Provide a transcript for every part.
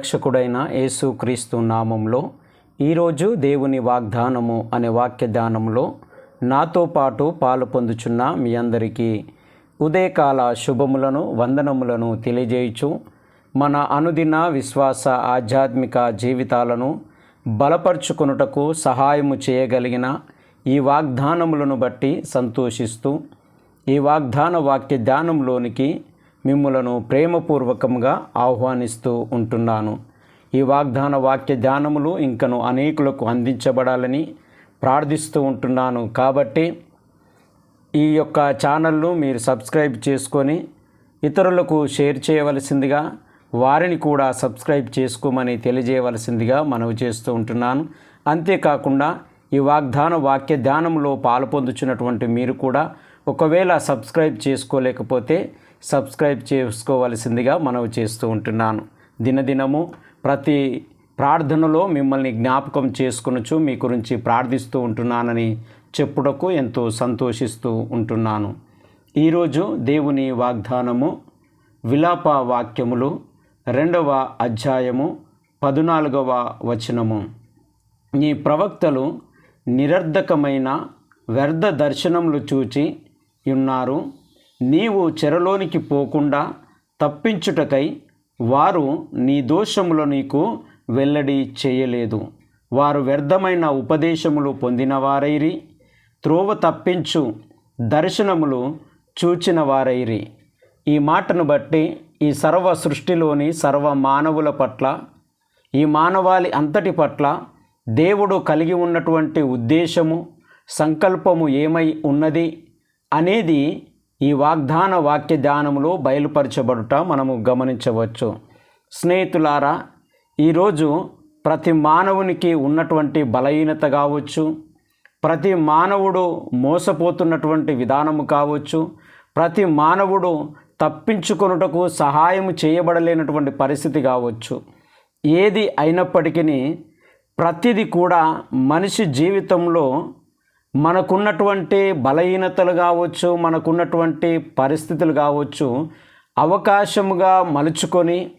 రక్షకుడైన యేసుక్రీస్తు నామంలో ఈరోజు దేవుని వాగ్దానము అనే వాక్యదానంలో నాతో పాటు పాలు పొందుచున్న మీ అందరికీ ఉదయకాల శుభములను వందనములను తెలియజేయుచు మన అనుదిన విశ్వాస ఆధ్యాత్మిక జీవితాలను బలపరుచుకొనుటకు సహాయము చేయగలిగిన ఈ వాగ్దానములను బట్టి సంతోషిస్తూ ఈ వాగ్దాన వాక్య ధ్యానంలోనికి మిమ్ములను ప్రేమపూర్వకంగా ఆహ్వానిస్తూ ఉంటున్నాను. ఈ వాగ్దాన వాక్య ధ్యానములు ఇంకను అనేకులకు అందించబడాలని ప్రార్థిస్తూ ఉంటున్నాను. కాబట్టి ఈ యొక్క ఛానల్ను మీరు సబ్స్క్రైబ్ చేసుకొని ఇతరులకు షేర్ చేయవలసిందిగా వారిని కూడా సబ్స్క్రైబ్ చేసుకోమని తెలియజేయవలసిందిగా మనవి చేస్తూ ఉంటున్నాను. అంతేకాకుండా ఈ వాగ్దాన వాక్య ధ్యానంలో పాలు పొందుచున్నటువంటి మీరు కూడా ఒకవేళ సబ్స్క్రైబ్ చేసుకోలేకపోతే సబ్స్క్రైబ్ చేసుకోవలసిందిగా మనవి చేస్తూ ఉంటున్నాను. దినదినము ప్రతి ప్రార్థనలో మిమ్మల్ని జ్ఞాపకం చేసుకొనొచ్చు మీ గురించి ప్రార్థిస్తూ ఉంటున్నానని చెప్పుటకు ఎంతో సంతోషిస్తూ ఉంటున్నాను. ఈరోజు దేవుని వాగ్దానము విలాప వాక్యములు రెండవ అధ్యాయము పదునాలుగవ వచనము. నీ ప్రవక్తలు నిరర్ధకమైన వ్యర్థ దర్శనములు చూచి ఉన్నారు. నీవు చెరలోనికి పోకుండా తప్పించుటకై వారు నీ దోషములు నీకు వెల్లడి చేయలేదు. వారు వ్యర్థమైన ఉపదేశములు పొందినవారైరి త్రోవ తప్పించు దర్శనములు చూచిన వారైరి ఈ మాటను బట్టి ఈ సర్వ సృష్టిలోని సర్వ మానవుల పట్ల ఈ మానవాళి అంతటి పట్ల దేవుడు కలిగి ఉన్నటువంటి ఉద్దేశము సంకల్పము ఏమై ఉన్నది అనేది ఈ వాగ్దాన వాక్య ధ్యానములో బయలుపరచబడుట మనము గమనించవచ్చు. స్నేహితులారా ఈరోజు ప్రతి మానవునికి ఉన్నటువంటి బలహీనత కావచ్చు ప్రతి మానవుడు మోసపోతున్నటువంటి విధానము కావచ్చు ప్రతి మానవుడు తప్పించుకొనుటకు సహాయం చేయబడలేనటువంటి పరిస్థితి కావచ్చు. ఏది అయినప్పటికీ ప్రతిది కూడా మనిషి జీవితంలో మనకున్నటువంటి బలహీనతలు కావచ్చు మనకున్నటువంటి పరిస్థితులు కావచ్చు అవకాశముగా మలుచుకొని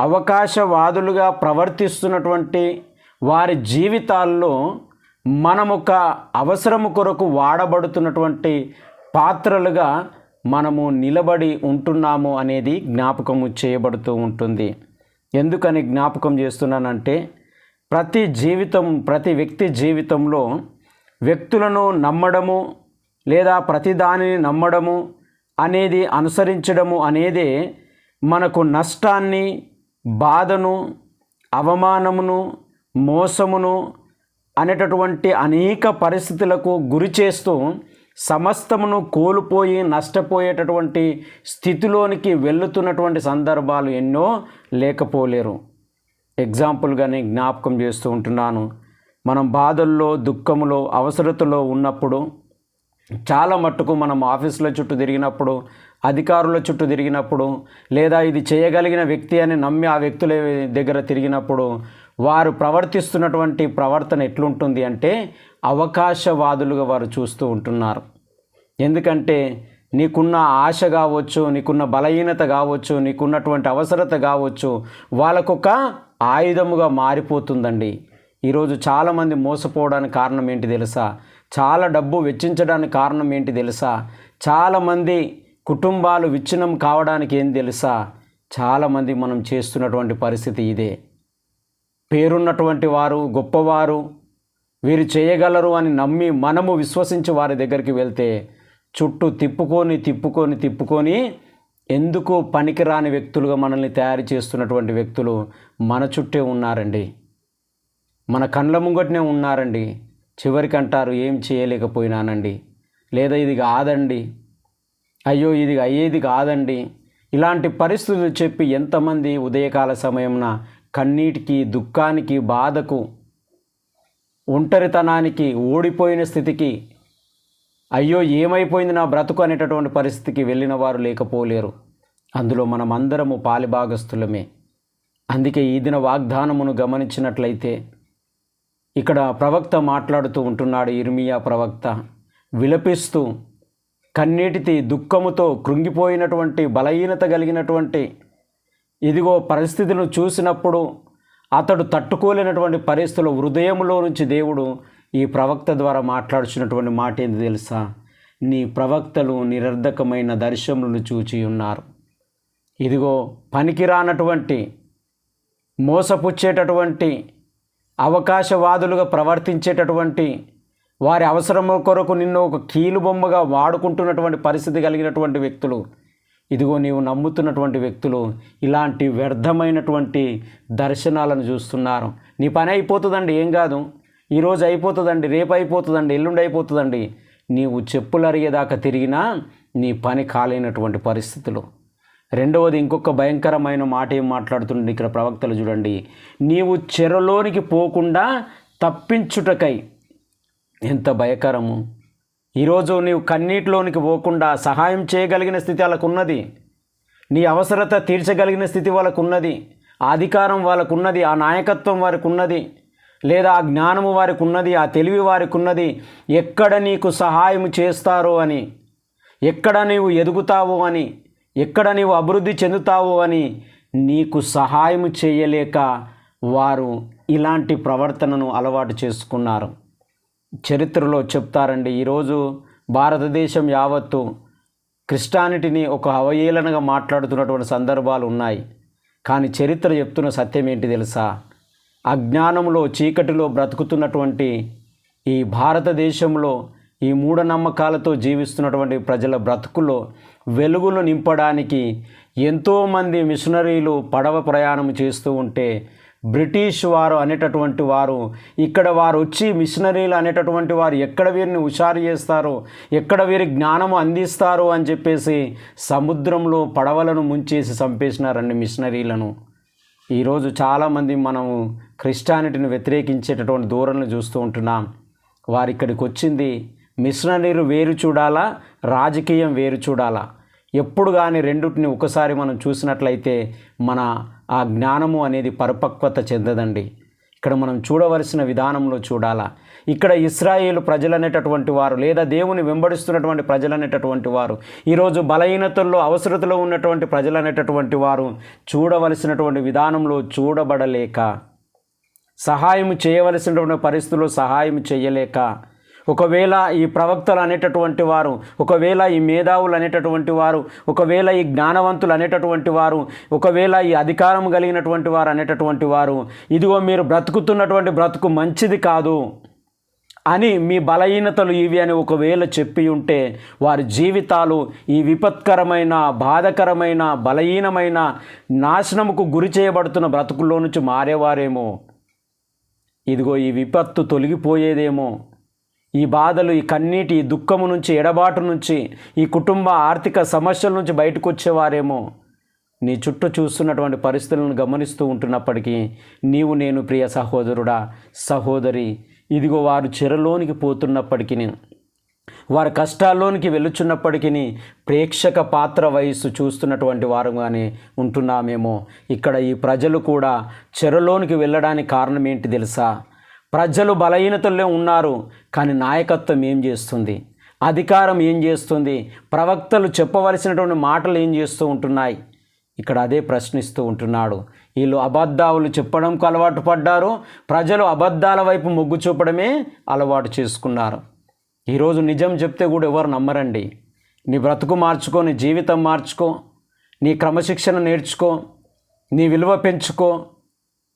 అవకాశవాదులుగా ప్రవర్తిస్తున్నటువంటి వారి జీవితాల్లో మనం ఒక అవసరము కొరకు వాడబడుతున్నటువంటి పాత్రలుగా మనము నిలబడి ఉంటున్నాము అనేది జ్ఞాపకము చేయబడుతూ ఉంటుంది. ఎందుకని జ్ఞాపకం చేస్తున్నానంటే ప్రతి జీవితం ప్రతి వ్యక్తి జీవితంలో వ్యక్తులను నమ్మడము లేదా ప్రతిదానిని నమ్మడము అనేది అనుసరించడము అనేది మనకు నష్టాన్ని బాధను అవమానమును మోసమును అనేటటువంటి అనేక పరిస్థితులకు గురి చేస్తూ సమస్తమును కోల్పోయి నష్టపోయేటటువంటి స్థితిలోనికి వెళుతున్నటువంటి సందర్భాలు ఎన్నో లేకపోలేరు. ఎగ్జాంపుల్గానే జ్ఞాపకం చేస్తూ ఉంటున్నాను. మనం బాధల్లో దుఃఖములో అవసరతలో ఉన్నప్పుడు చాలా మట్టుకు మనం ఆఫీసుల చుట్టూ తిరిగినప్పుడు అధికారుల చుట్టూ తిరిగినప్పుడు లేదా ఇది చేయగలిగిన వ్యక్తి అని నమ్మి ఆ వ్యక్తుల దగ్గర తిరిగినప్పుడు వారు ప్రవర్తిస్తున్నటువంటి ప్రవర్తన ఎట్లుంటుంది అంటే అవకాశవాదులుగా వారు చూస్తూ ఉంటున్నారు. ఎందుకంటే నీకున్న ఆశ కావచ్చు నీకున్న బలహీనత కావచ్చు నీకున్నటువంటి అవసరత కావచ్చు వాళ్ళకొక ఆయుధముగా మారిపోతుందండి. ఈరోజు చాలామంది మోసపోవడానికి కారణం ఏంటి తెలుసా? చాలా డబ్బు వెచ్చించడానికి కారణం ఏంటి తెలుసా? చాలామంది కుటుంబాలు విచ్ఛిన్నం కావడానికి ఏం తెలుసా? చాలామంది మనం చేస్తున్నటువంటి పరిస్థితి ఇదే. పేరున్నటువంటి వారు గొప్పవారు వీరు చేయగలరు అని నమ్మి మనము విశ్వసించి వారి దగ్గరికి వెళ్తే చుట్టూ తిప్పుకొని తిప్పుకొని తిప్పుకొని ఎందుకు పనికిరాని వ్యక్తులుగా మనల్ని తయారు చేస్తున్నటువంటి వ్యక్తులు మన చుట్టే ఉన్నారండి. మన కండ్ల ముంగటనే ఉన్నారండి. చివరికి అంటారు ఏం చేయలేకపోయినానండి. లేదా ఇది కాదండి. అయ్యో ఇది అయ్యేది కాదండి. ఇలాంటి పరిస్థితులు చెప్పి ఎంతమంది ఉదయకాల సమయంన కన్నీటికి దుఃఖానికి బాధకు ఒంటరితనానికి ఓడిపోయిన స్థితికి అయ్యో ఏమైపోయింది నా బ్రతుకు అనేటటువంటి పరిస్థితికి వెళ్ళిన వారు లేకపోలేరు. అందులో మనం అందరము పాలిభాగస్తులమే అందుకే ఈ దిన వాగ్దానమును గమనించినట్లయితే ఇక్కడ ప్రవక్త మాట్లాడుతూ ఉంటున్నాడు ఇర్మియా ప్రవక్త. విలపిస్తూ కన్నీటితి దుఃఖముతో కృంగిపోయినటువంటి బలహీనత కలిగినటువంటి ఇదిగో పరిస్థితులను చూసినప్పుడు అతడు తట్టుకోలేనటువంటి పరిస్థితుల హృదయంలో నుంచి దేవుడు ఈ ప్రవక్త ద్వారా మాట్లాడుచున్నటువంటి మాట ఏంది తెలుసా? నీ ప్రవక్తలు నిరర్ధకమైన దర్శములను చూచి ఉన్నారు. ఇదిగో పనికిరానటువంటి మోసపుచ్చేటటువంటి అవకాశవాదులుగా ప్రవర్తించేటటువంటి వారి అవసరము కొరకు నిన్ను ఒక కీలు బొమ్మగా వాడుకుంటున్నటువంటి పరిస్థితి కలిగినటువంటి వ్యక్తులు. ఇదిగో నీవు నమ్ముతున్నటువంటి వ్యక్తులు ఇలాంటి వ్యర్థమైనటువంటి దర్శనాలను చూస్తున్నారు. నీ పని అయిపోతుందండి ఏం కాదు. ఈరోజు అయిపోతుందండి రేపు అయిపోతుందండి ఎల్లుండి అయిపోతుందండి. నీవు చెప్పులు అరిగేదాకా తిరిగినా నీ పని కాలేనటువంటి పరిస్థితులు. రెండవది ఇంకొక భయంకరమైన మాట ఏం మాట్లాడుతుండే ఇక్కడ ప్రవక్తలు చూడండి. నీవు చెరలోనికి పోకుండా తప్పించుటకై ఎంత భయకరము. ఈరోజు నీవు కన్నీటిలోనికి పోకుండా సహాయం చేయగలిగిన స్థితి వాళ్ళకు ఉన్నది నీ అవసరత తీర్చగలిగిన స్థితి వాళ్ళకు ఉన్నది ఆ అధికారం వాళ్ళకు ఉన్నది ఆ నాయకత్వం వారికి ఉన్నది లేదా ఆ జ్ఞానము వారికి ఉన్నది ఆ తెలివి వారికి ఉన్నది ఎక్కడ నీకు సహాయం చేస్తారో అని ఎక్కడ నీవు ఎదుగుతావో అని ఎక్కడ నీవు అభివృద్ధి చెందుతావో అని నీకు సహాయం చేయలేక వారు ఇలాంటి ప్రవర్తనను అలవాటు చేసుకున్నారు. చరిత్రలో చెప్తారండి ఈరోజు భారతదేశం యావత్తు క్రిస్టానిటీని ఒక అవహేళనగా మాట్లాడుతున్నటువంటి సందర్భాలు ఉన్నాయి. కానీ చరిత్ర చెప్తున్న సత్యం ఏంటి తెలుసా? అజ్ఞానంలో చీకటిలో బ్రతుకుతున్నటువంటి ఈ భారతదేశంలో ఈ మూఢనమ్మకాలతో జీవిస్తున్నటువంటి ప్రజల బ్రతుకులో వెలుగులు నింపడానికి ఎంతోమంది మిషనరీలు పడవ ప్రయాణం చేస్తూ ఉంటే బ్రిటిష్ వారు అనేటటువంటి వారు ఇక్కడ వారు వచ్చి మిషనరీలు అనేటటువంటి వారు ఎక్కడ వీరిని హుషారు చేస్తారో ఎక్కడ వీరి జ్ఞానము అందిస్తారు అని చెప్పేసి సముద్రంలో పడవలను ముంచేసి చంపేసినారండి మిషనరీలను. ఈరోజు చాలామంది మనము క్రిస్టియానిటీని వ్యతిరేకించేటటువంటి దూరంలో చూస్తూ ఉంటున్నాం. వారు ఇక్కడికి వచ్చింది మిషనరీలు వేరు చూడాలా? రాజకీయం వేరు చూడాలా? ఎప్పుడు కానీ రెండుటిని ఒకసారి మనం చూసినట్లయితే మన ఆ జ్ఞానము అనేది పరిపక్వత చెందదండి. ఇక్కడ మనం చూడవలసిన విధానంలో చూడాలా? ఇక్కడ ఇస్రాయేల్ ప్రజలనేటటువంటి వారు లేదా దేవుని వెంబడిస్తున్నటువంటి ప్రజలనేటటువంటి వారు ఈరోజు బలహీనతల్లో అవసరతలో ఉన్నటువంటి ప్రజలనేటటువంటి వారు చూడవలసినటువంటి విధానంలో చూడబడలేక సహాయం చేయవలసినటువంటి పరిస్థితుల్లో సహాయం చేయలేక ఒకవేళ ఈ ప్రవక్తలు అనేటటువంటి వారు ఒకవేళ ఈ మేధావులు అనేటటువంటి వారు ఒకవేళ ఈ జ్ఞానవంతులు అనేటటువంటి వారు ఒకవేళ ఈ అధికారం కలిగినటువంటి వారు అనేటటువంటి వారు ఇదిగో మీరు బ్రతుకుతున్నటువంటి బ్రతుకు మంచిది కాదు అని మీ బలహీనతలు ఇవి అని ఒకవేళ చెప్పి ఉంటే వారి జీవితాలు ఈ విపత్కరమైన బాధకరమైన బలహీనమైన నాశనముకు గురి చేయబడుతున్న బ్రతుకుల్లో నుంచి మారేవారేమో. ఇదిగో ఈ విపత్తు తొలగిపోయేదేమో. ఈ బాధలు ఈ కన్నీటి ఈ దుఃఖము నుంచి ఎడబాటు నుంచి ఈ కుటుంబ ఆర్థిక సమస్యల నుంచి బయటకు వచ్చేవారేమో. నీ చుట్టూ చూస్తున్నటువంటి పరిస్థితులను గమనిస్తూ ఉంటున్నప్పటికీ నీవు నేను ప్రియ సహోదరుడా సహోదరి ఇదిగో వారు చెరలోనికి పోతున్నప్పటికీ వారి కష్టాల్లోనికి వెలుచున్నప్పటికీ ప్రేక్షక పాత్ర వయస్సు చూస్తున్నటువంటి వారుగానే ఉంటున్నామేమో. ఇక్కడ ఈ ప్రజలు కూడా చెరలోనికి వెళ్ళడానికి కారణం ఏంటి తెలుసా? ప్రజలు బలహీనతల్లో ఉన్నారు కానీ నాయకత్వం ఏం చేస్తుంది? అధికారం ఏం చేస్తుంది? ప్రవక్తలు చెప్పవలసినటువంటి మాటలు ఏం చేస్తూ ఉంటున్నాయి? ఇక్కడ అదే ప్రశ్నిస్తూ ఉంటున్నాడు. వీళ్ళు అబద్ధాలు చెప్పడంకు అలవాటు పడ్డారు ప్రజలు అబద్ధాల వైపు మొగ్గు చూపడమే అలవాటు చేసుకున్నారు. ఈరోజు నిజం చెప్తే కూడా ఎవరు నమ్మరండి. నీ బ్రతుకు మార్చుకో నీ జీవితం మార్చుకో నీ క్రమశిక్షణ నేర్చుకో నీ విలువ పెంచుకో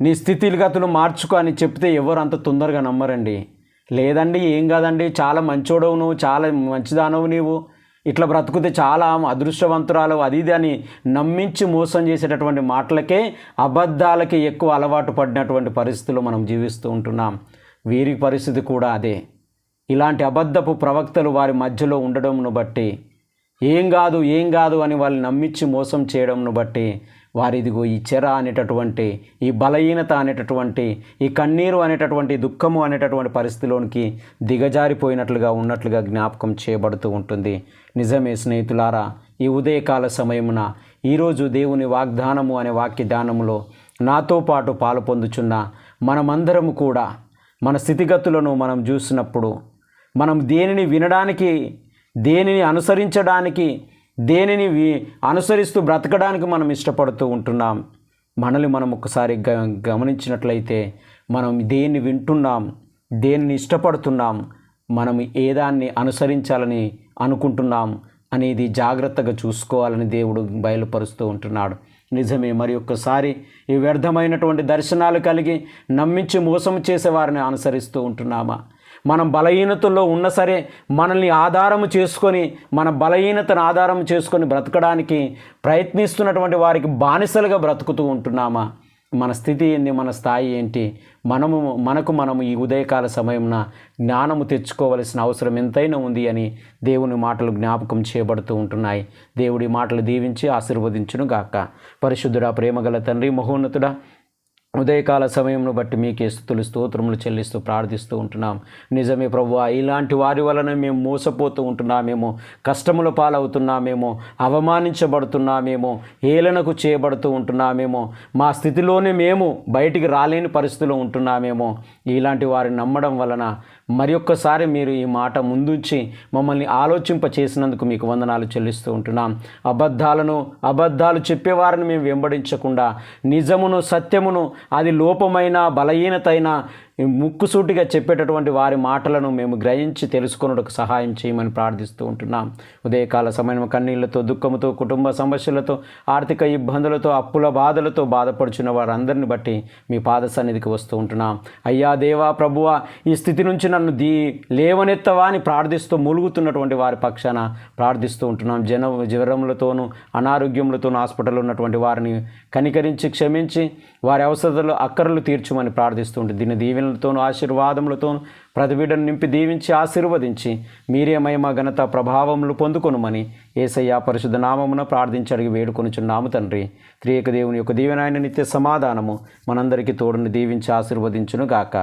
నీ స్థితిగతులు మార్చుకో అని చెప్తే ఎవరు అంత తొందరగా నమ్మరండి. లేదండి ఏం కాదండి చాలా మంచోడవు నువ్వు చాలా మంచిదానవు నీవు. ఇట్లా బ్రతుకుతే చాలా అదృష్టవంతురాలు అది ఇది అని నమ్మించి మోసం చేసేటటువంటి మాటలకే అబద్ధాలకి ఎక్కువ అలవాటు పడినటువంటి పరిస్థితులు మనం జీవిస్తూ ఉంటున్నాం. వీరి పరిస్థితి కూడా అదే. ఇలాంటి అబద్ధపు ప్రవక్తలు వారి మధ్యలో ఉండడంను బట్టి ఏం కాదు ఏం కాదు అని వాళ్ళని నమ్మించి మోసం చేయడంను బట్టి వారిదిగో ఈ చెర అనేటటువంటి ఈ బలహీనత అనేటటువంటి ఈ కన్నీరు అనేటటువంటి దుఃఖము అనేటటువంటి పరిస్థితిలోనికి దిగజారిపోయినట్లుగా ఉన్నట్లుగా జ్ఞాపకం చేయబడుతూ ఉంటుంది. నిజమే స్నేహితులారా ఈ ఉదయకాల సమయమున ఈరోజు దేవుని వాగ్దానము అనే వాక్య ధ్యానములో నాతో పాటు పాలు పొందుచున్న మనమందరము కూడా మన స్థితిగతులను మనం చూసినప్పుడు మనం దేనిని వినడానికి దేనిని అనుసరించడానికి దేనిని అనుసరిస్తూ బ్రతకడానికి మనం ఇష్టపడుతూ ఉంటున్నాం. మనల్ని మనం ఒకసారి గ గమనించినట్లయితే మనం దేన్ని వింటున్నాం దేన్ని ఇష్టపడుతున్నాం మనం ఏదాన్ని అనుసరించాలని అనుకుంటున్నాం అనేది జాగ్రత్తగా చూసుకోవాలని దేవుడు బయలుపరుస్తూ ఉంటున్నాడు. నిజమే మరి ఒక్కసారి ఈ వ్యర్థమైనటువంటి దర్శనాలు కలిగి నమ్మించి మోసం చేసే వారిని అనుసరిస్తూ ఉంటున్నామా? మనం బలహీనతల్లో ఉన్న సరే మనల్ని ఆధారము చేసుకొని మన బలహీనతను ఆధారం చేసుకొని బ్రతకడానికి ప్రయత్నిస్తున్నటువంటి వారికి బానిసలుగా బ్రతుకుతూ ఉంటున్నామా? మన స్థితి ఏంటి మన స్థాయి ఏంటి? మనము మనకు మనము ఈ ఉదయకాల సమయంన జ్ఞానము తెచ్చుకోవలసిన అవసరం ఎంతైనా ఉంది అని దేవుని మాటలు జ్ఞాపకం చేయబడుతూ ఉంటున్నాయి. దేవుడి మాటలు దీవించి ఆశీర్వదించును గాక పరిశుద్ధుడా ప్రేమగల తండ్రి మహోన్నతుడా ఉదయకాల సమయంను బట్టి మీకే స్థుతులు స్తోత్రములు చెల్లిస్తూ ప్రార్థిస్తూ ఉంటున్నాం. నిజమే ప్రభు ఇలాంటి వారి వలన మేము మోసపోతూ ఉంటున్నామేమో కష్టముల పాలవుతున్నామేమో అవమానించబడుతున్నామేమో హేళనకు చేయబడుతూ ఉంటున్నామేమో మా స్థితిలోనే మేము బయటికి రాలేని పరిస్థితిలో ఉంటున్నామేమో ఇలాంటి వారిని నమ్మడం వలన మరి ఒక్కసారి మీరు ఈ మాట ముందుంచి మమ్మల్ని ఆలోచింప చేసినందుకు మీకు వందనాలు చెల్లిస్తూ ఉంటున్నాం. అబద్ధాలను అబద్ధాలు చెప్పేవారిని మేము వెంబడించకుండా నిజమును సత్యమును అది లోపమైన బలహీనత అయినా ముక్కుసూటిగా చెప్పేటటువంటి వారి మాటలను మేము గ్రహించి తెలుసుకొనుటకు సహాయం చేయమని ప్రార్థిస్తూ ఉంటున్నాం. ఉదయకాల సమయం కన్నీళ్ళతో దుఃఖముతో కుటుంబ సమస్యలతో ఆర్థిక ఇబ్బందులతో అప్పుల బాధలతో బాధపడుచున్న వారందరిని బట్టి మీ పాద సన్నిధికి వస్తూ ఉంటున్నాం. అయ్యా దేవా ప్రభువా ఈ స్థితి నుంచి నన్ను దీ లేవనెత్తవా అని ప్రార్థిస్తూ మూలుగుతున్నటువంటి వారి పక్షాన ప్రార్థిస్తూ ఉంటున్నాం. జన జ్వరములతోనూ అనారోగ్యములతోనూ హాస్పిటల్లో ఉన్నటువంటి వారిని కనికరించి క్షమించి వారి అవసరాలు అక్కరలు తీర్చమని దీన్ని దీని దీవెనలతోనూ ఆశీర్వాదములతోనూ ప్రతి బిడ్డను నింపి దీవించి ఆశీర్వదించి మీరే మహిమ ఘనత ప్రభావములు పొందుకొనుమని ఏసయ్య పరిశుద్ధ నామమున ప్రార్థించి అడిగి వేడుకొనుచున్నాము తండ్రి. త్రియక దేవుని యొక్క దీవెనాయన నిత్య సమాధానము మనందరికీ తోడుని దీవించి ఆశీర్వదించును గాక